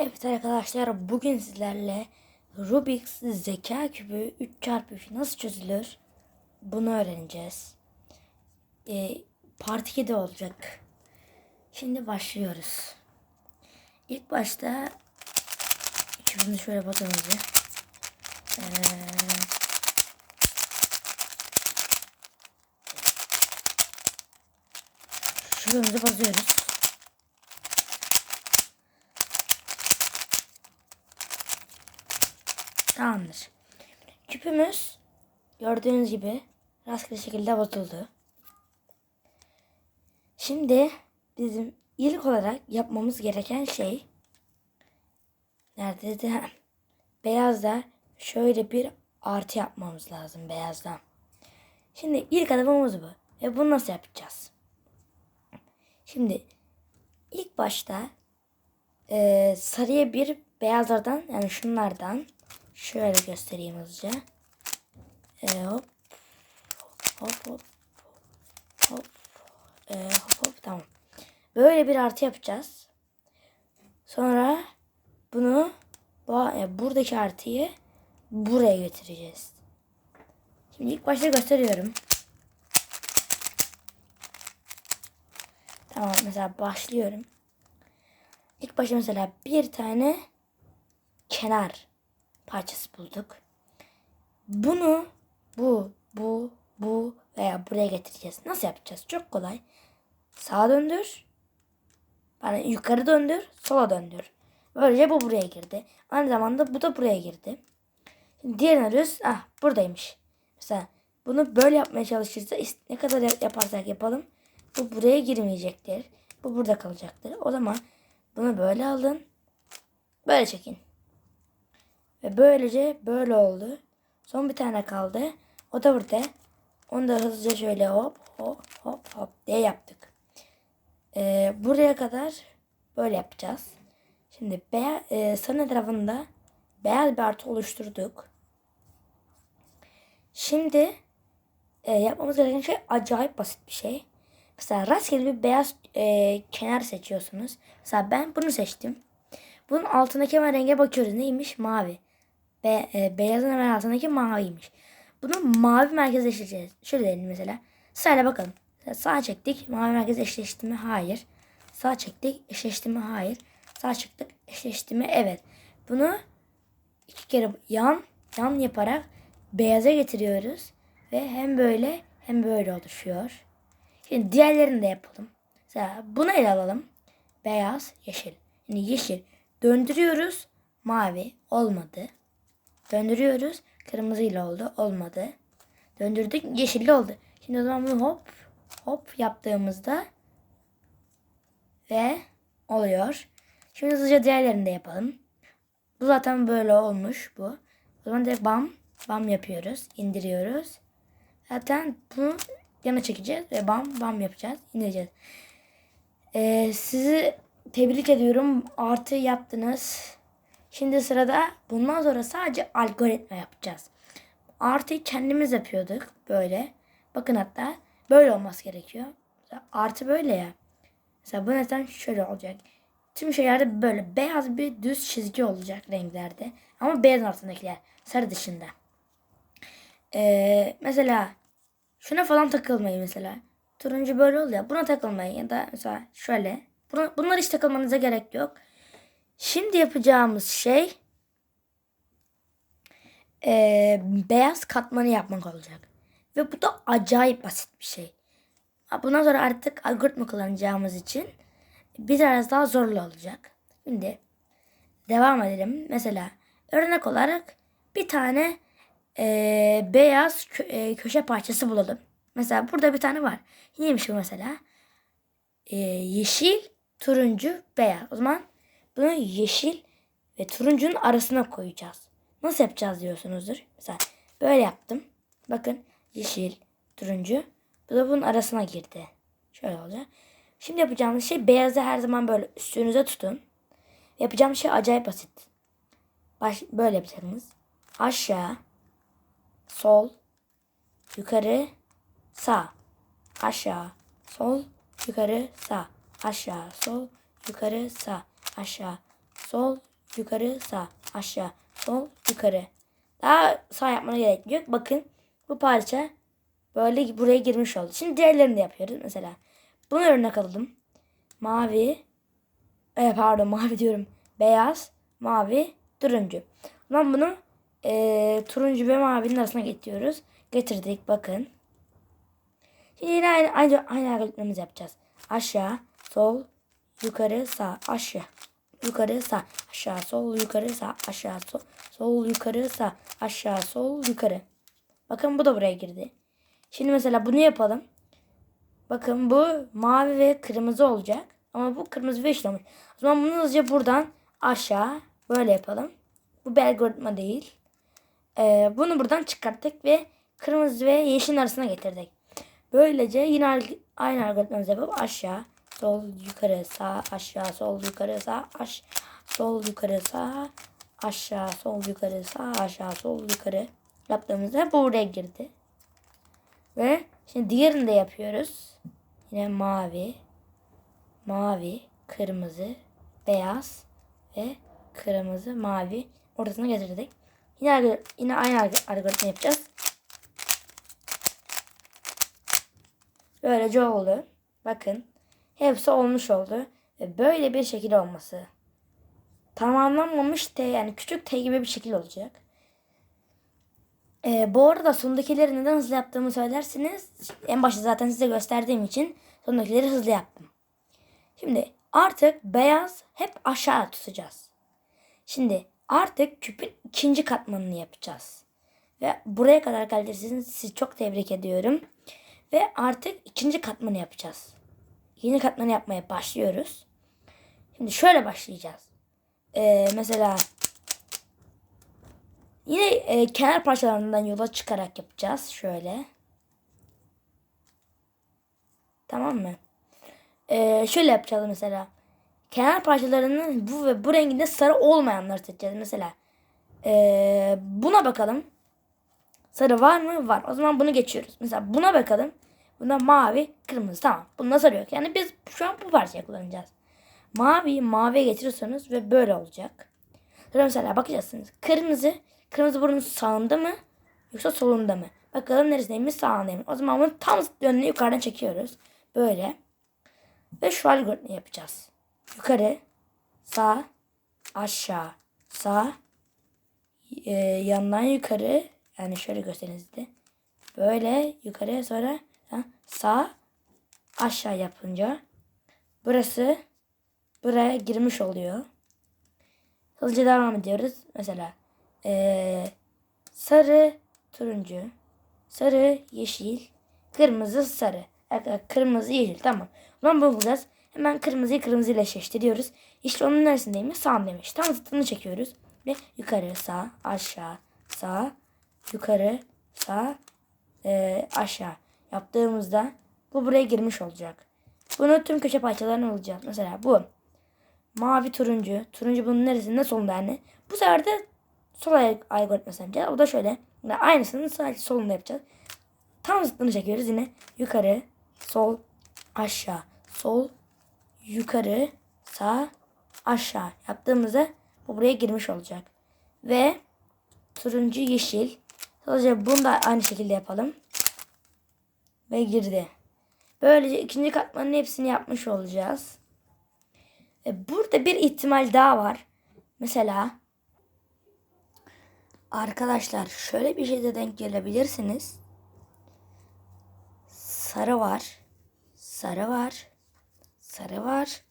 Evet arkadaşlar bugün sizlerle Rubik's zeka küpü 3 çarpı nasıl çözülür bunu öğreneceğiz. Ee, part 2'de olacak. Şimdi başlıyoruz. İlk başta küpümüzü şöyle bakalım. Ee, şurumuzu basıyoruz. Tamamdır. Küpümüz gördüğünüz gibi rastgele şekilde bozuldu. Şimdi bizim ilk olarak yapmamız gereken şey neredeydi? Ha, Beyazda şöyle bir artı yapmamız lazım beyazdan. Şimdi ilk adımımız bu. Ve bunu nasıl yapacağız? Şimdi ilk başta e, sarıya bir beyazlardan yani şunlardan şöyle göstereyim hızlıca. E, hop hop hop hop e, hop hop tamam. Böyle bir artı yapacağız. Sonra bunu bu, e, buradaki artıyı buraya getireceğiz. Şimdi ilk başta gösteriyorum. Tamam mesela başlıyorum. İlk başta mesela bir tane kenar parçası bulduk. Bunu bu, bu, bu veya buraya getireceğiz. Nasıl yapacağız? Çok kolay. Sağa döndür. Bana yukarı döndür, sola döndür. Böylece bu buraya girdi. Aynı zamanda bu da buraya girdi. Şimdi diğerini arıyoruz. Ah buradaymış. Mesela bunu böyle yapmaya çalışırsa ne kadar yaparsak yapalım bu buraya girmeyecektir. Bu burada kalacaktır. O zaman bunu böyle alın. Böyle çekin. Ve böylece böyle oldu. Son bir tane kaldı. O da burada. Onu da hızlıca şöyle hop hop hop hop diye yaptık. Ee, buraya kadar böyle yapacağız. Şimdi beyaz, e, sarı etrafında beyaz bir artı oluşturduk. Şimdi e, yapmamız gereken şey acayip basit bir şey. Mesela rastgele bir beyaz e, kenar seçiyorsunuz. Mesela ben bunu seçtim. Bunun altındaki hemen renge bakıyoruz. Neymiş? Mavi. Be, e, beyazın hemen altındaki maviymiş. Bunu mavi merkeze eşleştireceğiz. Şöyle diyelim mesela. Sırayla bakalım. Sağ çektik. Mavi merkez eşleşti mi? Hayır. Sağ çektik. Eşleşti mi? Hayır. Sağ çıktık. Eşleşti mi? Evet. Bunu iki kere yan yan yaparak beyaza getiriyoruz. Ve hem böyle hem böyle oluşuyor. Şimdi diğerlerini de yapalım. Mesela bunu ele alalım. Beyaz, yeşil. Yani yeşil. Döndürüyoruz. Mavi. Olmadı. Döndürüyoruz. Kırmızıyla oldu. Olmadı. Döndürdük. Yeşilli oldu. Şimdi o zaman bunu hop hop yaptığımızda ve oluyor. Şimdi hızlıca diğerlerini de yapalım. Bu zaten böyle olmuş bu. O zaman direkt bam bam yapıyoruz. indiriyoruz. Zaten bunu yana çekeceğiz ve bam bam yapacağız. indireceğiz. Ee, sizi tebrik ediyorum. Artı yaptınız. Şimdi sırada bundan sonra sadece algoritma yapacağız. Artıyı kendimiz yapıyorduk böyle. Bakın hatta böyle olması gerekiyor. Artı böyle ya. Mesela bu neden şöyle olacak. Tüm şeylerde böyle beyaz bir düz çizgi olacak renklerde. Ama beyaz altındakiler. Sarı dışında. Ee, mesela şuna falan takılmayın mesela. Turuncu böyle oluyor. Buna takılmayın ya da mesela şöyle. Bunlar hiç takılmanıza gerek yok. Şimdi yapacağımız şey e, beyaz katmanı yapmak olacak. Ve bu da acayip basit bir şey. Bundan sonra artık algoritma kullanacağımız için biraz daha zorlu olacak. Şimdi devam edelim. Mesela örnek olarak bir tane e, beyaz kö- e, köşe parçası bulalım. Mesela burada bir tane var. Neymiş bu mesela? E, yeşil, turuncu, beyaz. O zaman bunu yeşil ve turuncunun arasına koyacağız. Nasıl yapacağız diyorsunuzdur. Mesela böyle yaptım. Bakın yeşil, turuncu. Bu da bunun arasına girdi. Şöyle olacak. Şimdi yapacağımız şey beyazı her zaman böyle üstünüze tutun. Yapacağım şey acayip basit. Baş, böyle yapacaksınız. Aşağı, sol, yukarı, sağ. Aşağı, sol, yukarı, sağ. Aşağı, sol, yukarı, sağ. Aşağı, sol, yukarı, sağ, aşağı, sol, yukarı. Daha sağ yapmana gerek yok. Bakın bu parça böyle buraya girmiş oldu. Şimdi diğerlerini de yapıyoruz. Mesela bunu örnek alalım. Mavi, e, pardon mavi diyorum. Beyaz, mavi, turuncu. Zaman bunu e, turuncu ve mavinin arasına getiriyoruz. Getirdik bakın. Şimdi yine aynı, aynı, aynı algoritmamızı yapacağız. Aşağı, sol, yukarı, sağ, aşağı. Yukarı, sağ, aşağı, sol, yukarı, sağ, aşağı, sol, sol, yukarı, sağ, aşağı, sol, yukarı. Bakın bu da buraya girdi. Şimdi mesela bunu yapalım. Bakın bu mavi ve kırmızı olacak. Ama bu kırmızı ve yeşil olmuş. O zaman bunu hızlıca buradan aşağı böyle yapalım. Bu bir algoritma değil. Ee, bunu buradan çıkarttık ve kırmızı ve yeşilin arasına getirdik. Böylece yine aynı algoritmamızı yapıp aşağı, sol, yukarı, sağ, aşağı, sol, yukarı, sağ, aş, sol, yukarı, sağ, aşağı, sol, yukarı, sağ, aşağı, sol, yukarı yaptığımızda bu buraya girdi. Ve şimdi diğerini de yapıyoruz. Yine mavi, mavi, kırmızı, beyaz ve kırmızı, mavi ortasına getirdik. Yine, yine aynı alg- algoritma yapacağız. Böylece oldu. Bakın hepsi olmuş oldu. Ve böyle bir şekil olması. Tamamlanmamış T yani küçük T gibi bir şekil olacak. Ee, bu arada sondakileri neden hızlı yaptığımı söylersiniz. En başta zaten size gösterdiğim için sondakileri hızlı yaptım. Şimdi artık beyaz hep aşağı tutacağız. Şimdi artık küpün ikinci katmanını yapacağız. Ve buraya kadar geldiyseniz sizi çok tebrik ediyorum. Ve artık ikinci katmanı yapacağız. Yeni katmanı yapmaya başlıyoruz. Şimdi şöyle başlayacağız. Ee, mesela yine e, kenar parçalarından yola çıkarak yapacağız. Şöyle. Tamam mı? Ee, şöyle yapacağız mesela. Kenar parçalarının bu ve bu renginde sarı olmayanları seçeceğiz. Mesela ee, buna bakalım. Sarı var mı? Var. O zaman bunu geçiyoruz. Mesela buna bakalım. Buna mavi, kırmızı. Tamam. Bunda sarı yok. Yani biz şu an bu parçayı kullanacağız. Mavi maviye getiriyorsanız ve böyle olacak. Sonra mesela bakacaksınız. Kırmızı. Kırmızı bunun sağında mı? Yoksa solunda mı? Bakalım neresindeymiş sağındaymış. O zaman bunu tam yönüne yukarıdan çekiyoruz. Böyle. Ve şu algoritmayı yapacağız. Yukarı, sağ, aşağı, sağ, e, yandan yukarı. Yani şöyle göstereyim size. Böyle yukarıya sonra sağ aşağı yapınca burası buraya girmiş oluyor. Hızlıca devam ediyoruz. Mesela eee, sarı turuncu, sarı yeşil, kırmızı sarı. Kırmızı yeşil tamam. Zaman bunu bulacağız. Hemen kırmızıyı kırmızıyla eşleştiriyoruz. İşte onun neresindeymiş? Sağındaymış. Tam zıttını çekiyoruz. Ve yukarı sağ aşağı sağ yukarı sağ e, aşağı yaptığımızda bu buraya girmiş olacak. Bunu tüm köşe parçalarına alacağız. Mesela bu mavi turuncu. Turuncu bunun neresinde solunda yani. Bu sefer de sol algoritması yapacağız. O da şöyle. Yine aynısını sadece solunda yapacağız. Tam zıttını çekiyoruz yine. Yukarı, sol, aşağı, sol, yukarı, sağ, aşağı yaptığımızda bu buraya girmiş olacak. Ve turuncu, yeşil. Sadece bunu da aynı şekilde yapalım. Ve girdi. Böylece ikinci katmanın hepsini yapmış olacağız. E, burada bir ihtimal daha var. Mesela arkadaşlar şöyle bir şeyde denk gelebilirsiniz. Sarı var. Sarı var. Sarı var.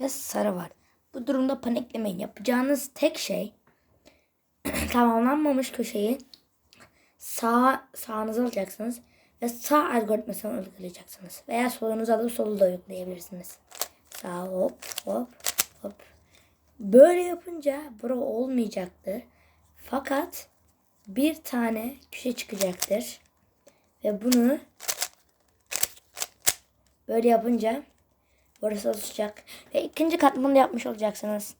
Ve sarı var. Bu durumda paniklemeyin. Yapacağınız tek şey tamamlanmamış köşeyi sağ sağınıza alacaksınız ve sağ algoritmasını uygulayacaksınız. Veya solunuzu alıp solu da uygulayabilirsiniz. Sağ hop hop hop. Böyle yapınca bura olmayacaktır. Fakat bir tane köşe çıkacaktır. Ve bunu böyle yapınca burası oluşacak. Ve ikinci katmanı yapmış olacaksınız.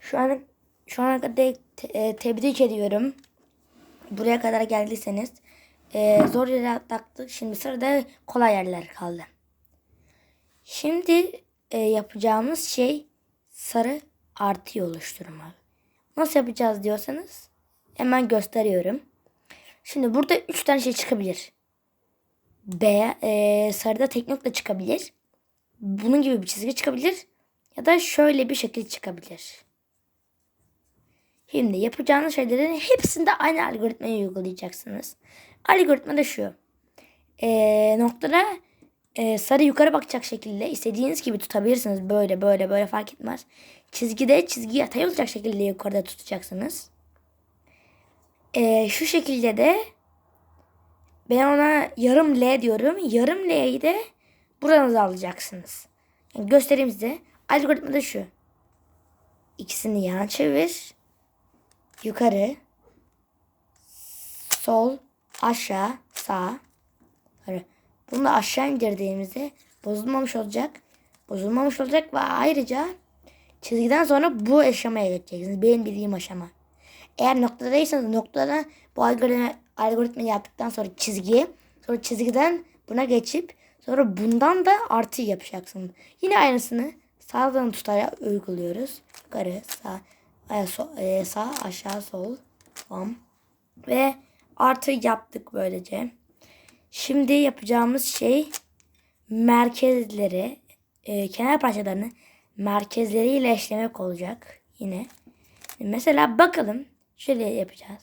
Şu an şu ana kadar te- e, tebrik ediyorum. Buraya kadar geldiyseniz e, zor yere atlattık. Şimdi sırada kolay yerler kaldı. Şimdi e, yapacağımız şey sarı artıyı oluşturmak. Nasıl yapacağız diyorsanız hemen gösteriyorum. Şimdi burada 3 tane şey çıkabilir. B, e, sarıda tek nokta çıkabilir. Bunun gibi bir çizgi çıkabilir. Ya da şöyle bir şekil çıkabilir. Şimdi yapacağınız şeylerin hepsinde aynı algoritmayı uygulayacaksınız. Algoritma da şu. E, noktada e, sarı yukarı bakacak şekilde istediğiniz gibi tutabilirsiniz. Böyle böyle böyle fark etmez. Çizgide çizgi yatay olacak şekilde yukarıda tutacaksınız. E, şu şekilde de ben ona yarım L diyorum. Yarım L'yi de buranıza alacaksınız. Yani göstereyim size. Algoritma da şu. İkisini yana çevir. Yukarı. Sol. Aşağı. Sağ. Yukarı. Bunu aşağı indirdiğimizde bozulmamış olacak. Bozulmamış olacak ve ayrıca çizgiden sonra bu aşamaya geçeceksiniz. Benim bildiğim aşama. Eğer noktadaysanız noktada bu algoritma, algoritmayı yaptıktan sonra çizgiye sonra çizgiden buna geçip sonra bundan da artı yapacaksınız. Yine aynısını sağdan tutarak uyguluyoruz. Yukarı sağ e, e, sağ aşağı sol bam. ve artı yaptık böylece. Şimdi yapacağımız şey merkezleri e, kenar parçalarını merkezleriyle eşlemek olacak yine. Mesela bakalım şöyle yapacağız.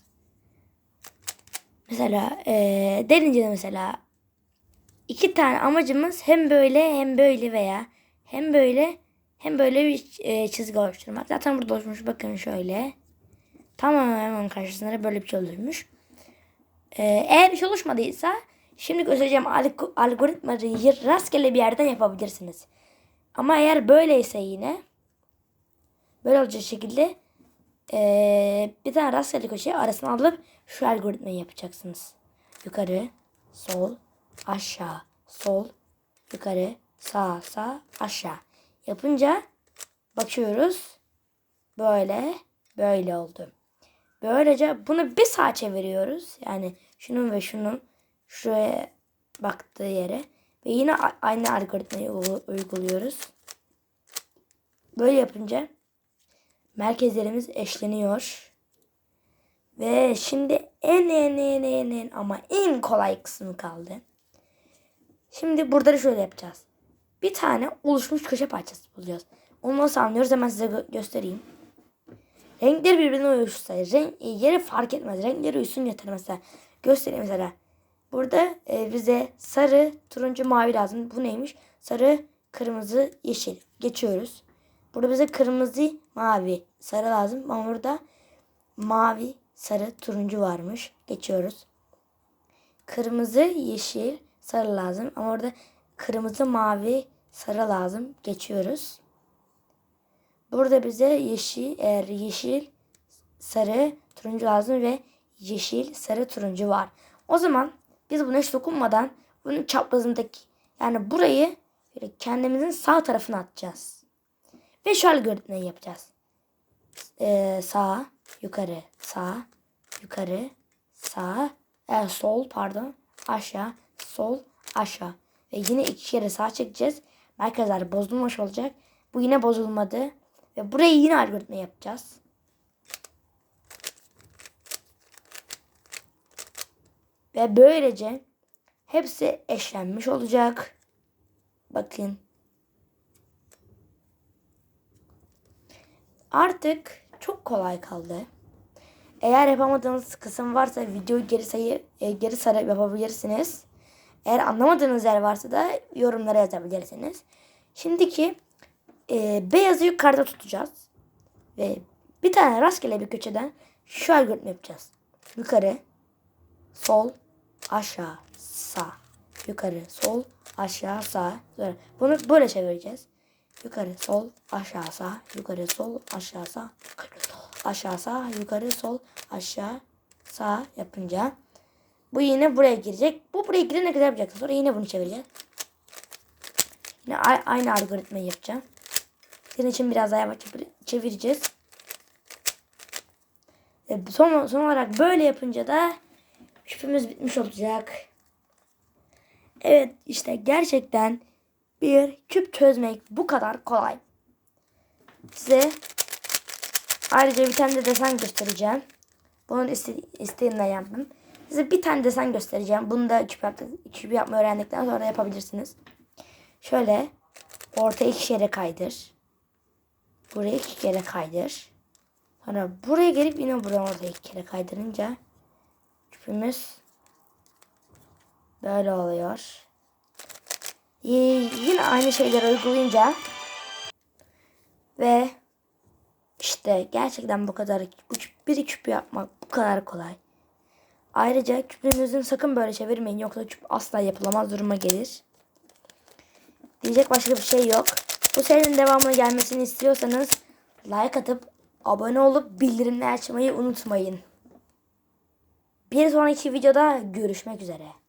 Mesela e, denince de mesela iki tane amacımız hem böyle hem böyle veya hem böyle hem böyle bir e, çizgi oluşturmak. Zaten burada oluşmuş bakın şöyle. Tamamen karşısında böyle bir şey oluşmuş. E, eğer bir şey oluşmadıysa şimdi göstereceğim alg- algoritmayı rastgele bir yerden yapabilirsiniz. Ama eğer böyleyse yine böyle olacak şekilde ee, bir tane rastgele köşeye arasına alıp şu algoritmayı yapacaksınız. Yukarı, sol, aşağı, sol, yukarı, sağ, sağ, aşağı. Yapınca bakıyoruz. Böyle, böyle oldu. Böylece bunu bir sağa çeviriyoruz. Yani şunun ve şunun şuraya baktığı yere. Ve yine aynı algoritmayı uyguluyoruz. Böyle yapınca merkezlerimiz eşleniyor. Ve şimdi en en en en en ama en kolay kısmı kaldı. Şimdi burada da şöyle yapacağız. Bir tane oluşmuş köşe parçası bulacağız. Onu nasıl anlıyoruz hemen size gö- göstereyim. Renkleri birbirine uyuşsa renk, e, yeri fark etmez. Renkleri uyusun yeter mesela. Göstereyim mesela. Burada e, bize sarı, turuncu, mavi lazım. Bu neymiş? Sarı, kırmızı, yeşil. Geçiyoruz. Burada bize kırmızı, mavi, sarı lazım. Ama burada mavi, sarı, turuncu varmış. Geçiyoruz. Kırmızı, yeşil, sarı lazım. Ama orada kırmızı, mavi, sarı lazım. Geçiyoruz. Burada bize yeşil, eğer yeşil, sarı, turuncu lazım ve yeşil, sarı, turuncu var. O zaman biz buna hiç dokunmadan bunun çaprazındaki yani burayı böyle kendimizin sağ tarafına atacağız. Ve şu algoritmayı yapacağız. Ee, sağ, yukarı, sağ, yukarı, sağ, e, sol pardon, aşağı, sol, aşağı. Ve yine iki kere sağ çekeceğiz. Merkezler bozulmuş olacak. Bu yine bozulmadı. Ve burayı yine algoritma yapacağız. Ve böylece hepsi eşlenmiş olacak. Bakın. Artık çok kolay kaldı. Eğer yapamadığınız kısım varsa videoyu geri sayı e, geri sarıp yapabilirsiniz. Eğer anlamadığınız yer varsa da yorumlara yazabilirsiniz. Şimdiki e, beyazı yukarıda tutacağız. Ve bir tane rastgele bir köşeden şu algoritma yapacağız. Yukarı, sol, aşağı, sağ. Yukarı, sol, aşağı, sağ. Böyle. Bunu böyle çevireceğiz. Yukarı, sol, aşağı, sağ. Yukarı, sol, aşağı, sağ. Yukarı, sol, aşağı, sağ. Yukarı, sol, aşağı, sağ yapınca bu yine buraya girecek. Bu buraya girene kadar yapacak. Sonra yine bunu çevireceğiz. Yine aynı algoritmayı yapacağım. Senin için biraz daha yavaş çevireceğiz. E, son, son olarak böyle yapınca da küpümüz bitmiş olacak. Evet işte gerçekten bir küp çözmek bu kadar kolay. Size Ayrıca bir tane de desen göstereceğim. Bunun iste isteğinden yaptım. Size bir tane desen göstereceğim. Bunu da küp, yaptı, küp yapmayı öğrendikten sonra yapabilirsiniz. Şöyle orta iki kere kaydır. Buraya iki kere kaydır. Sonra buraya gelip yine buraya orada iki kere kaydırınca küpümüz böyle oluyor. Ee, yine aynı şeyleri uygulayınca ve işte gerçekten bu kadar bir küp yapmak bu kadar kolay. Ayrıca küpünüzün sakın böyle çevirmeyin yoksa küp asla yapılamaz duruma gelir. Diyecek başka bir şey yok. Bu serinin devamına gelmesini istiyorsanız like atıp abone olup bildirimleri açmayı unutmayın. Bir sonraki videoda görüşmek üzere.